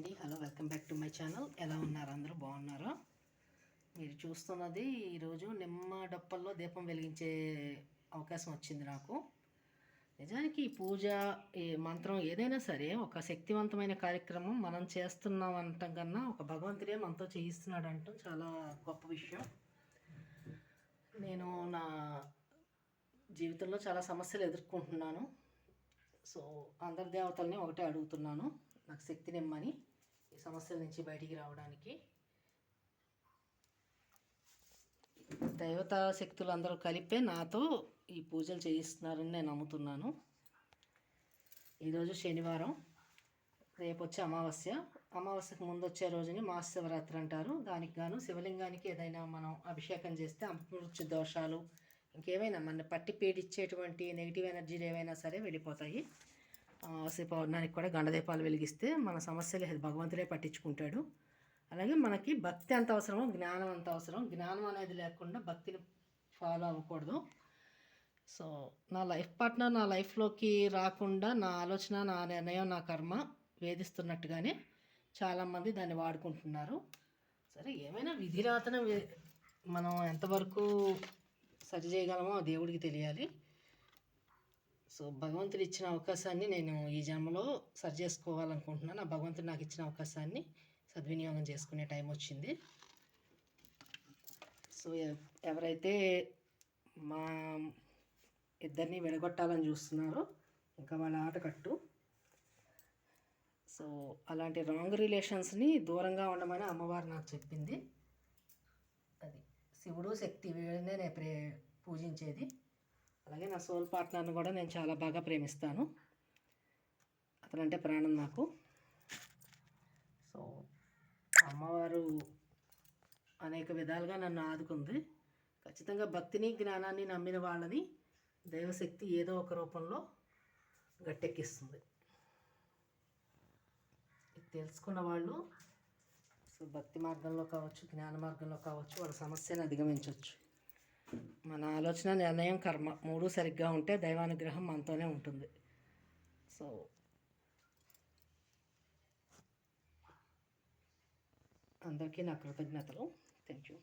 Hello welcome back to my channel. ఎలా ఉన్నారు అందరూ? బాగున్నారా? మీరు చూస్తున్నది ఈరోజు నిమ్మ డప్పల్లో దీపం వెలిగించే అవకాశం వచ్చింది నాకు. నిజానికి పూజ ఈ మంత్రం ఏదైనా సరే ఒక శక్తివంతమైన కార్యక్రమం మనం చేస్తున్నాం అంటాం కన్నా ఒక భగవంతుడే మనతో చేయిస్తున్నాడు అంటాం చాలా గొప్ప విషయం. నేను నా జీవితంలో చాలా సమస్యలు ఎదుర్కొంటున్నాను. సో అందరి దేవతల్ని ఒకటే అడుగుతున్నాను. నాకు శక్తినిమ్మని సమస్యల నుంచి బయటికి రావడానికి. దైవతా శక్తులు అందరూ కలిపే నాతో ఈ పూజలు చేయిస్తున్నారని నేను నమ్ముతున్నాను. ఈరోజు శనివారం రేపు వచ్చే అమావాస్య. అమావాస్యకు ముందు వచ్చే రోజుని మహాశివరాత్రి అంటారు. దానికి గాను శివలింగానికి ఏదైనా మనం అభిషేకం చేస్తే అమృత్యు దోషాలు ఇంకేమైనా మన పట్టి పీడిచ్చేటువంటి నెగిటివ్ ఎనర్జీలు ఏవైనా సరే వెళ్ళిపోతాయి. పౌర్ణానికి కూడా గండదీపాలు వెలిగిస్తే మన సమస్యలు భగవంతుడే పట్టించుకుంటాడు. అలాగే మనకి భక్తి ఎంత అవసరమో జ్ఞానం ఎంత అవసరం జ్ఞానం అనేది లేకుండా భక్తిని ఫాలో అవ్వకూడదు. సో నా లైఫ్ పార్ట్నర్ నా లైఫ్లోకి రాకుండా నా ఆలోచన నా నిర్ణయం నా కర్మ వేధిస్తున్నట్టుగానే చాలామంది దాన్ని వాడుకుంటున్నారు. సరే ఏమైనా విధిరాతన మనం ఎంతవరకు సరి చేయగలమో ఆ దేవుడికి తెలియాలి. సో భగవంతుడు ఇచ్చిన అవకాశాన్ని నేను ఈ జన్మలో సరి చేసుకోవాలనుకుంటున్నాను. ఆ భగవంతుడు నాకు ఇచ్చిన అవకాశాన్ని సద్వినియోగం చేసుకునే టైం వచ్చింది. సో ఎవరైతే మా ఇద్దరిని విడగొట్టాలని చూస్తున్నారో ఇంకా వాళ్ళ ఆట కట్టు. సో అలాంటి రాంగ్ రిలేషన్స్ని దూరంగా ఉండమని అమ్మవారు నాకు చెప్పింది. అది శివుడు శక్తి వీళ్ళనే నేను ప్రే పూజించేది. అలాగే నా సోల్ పార్ట్నర్ని కూడా నేను చాలా బాగా ప్రేమిస్తాను. అతనంటే ప్రాణం నాకు. సో అమ్మవారు అనేక విధాలుగా నన్ను ఆదుకుంది. ఖచ్చితంగా భక్తిని జ్ఞానాన్ని నమ్మిన వాళ్ళని దైవశక్తి ఏదో ఒక రూపంలో గట్టెక్కిస్తుంది. ఇది తెలుసుకున్న వాళ్ళు సో భక్తి మార్గంలో కావచ్చు జ్ఞాన మార్గంలో కావచ్చు వాళ్ళ సమస్యను అధిగమించవచ్చు. మన ఆలోచన నిర్ణయం కర్మ మూడు సరిగ్గా ఉంటే దైవానుగ్రహం మనతోనే ఉంటుంది. సో అందరికీ నా కృతజ్ఞతలు. Thank you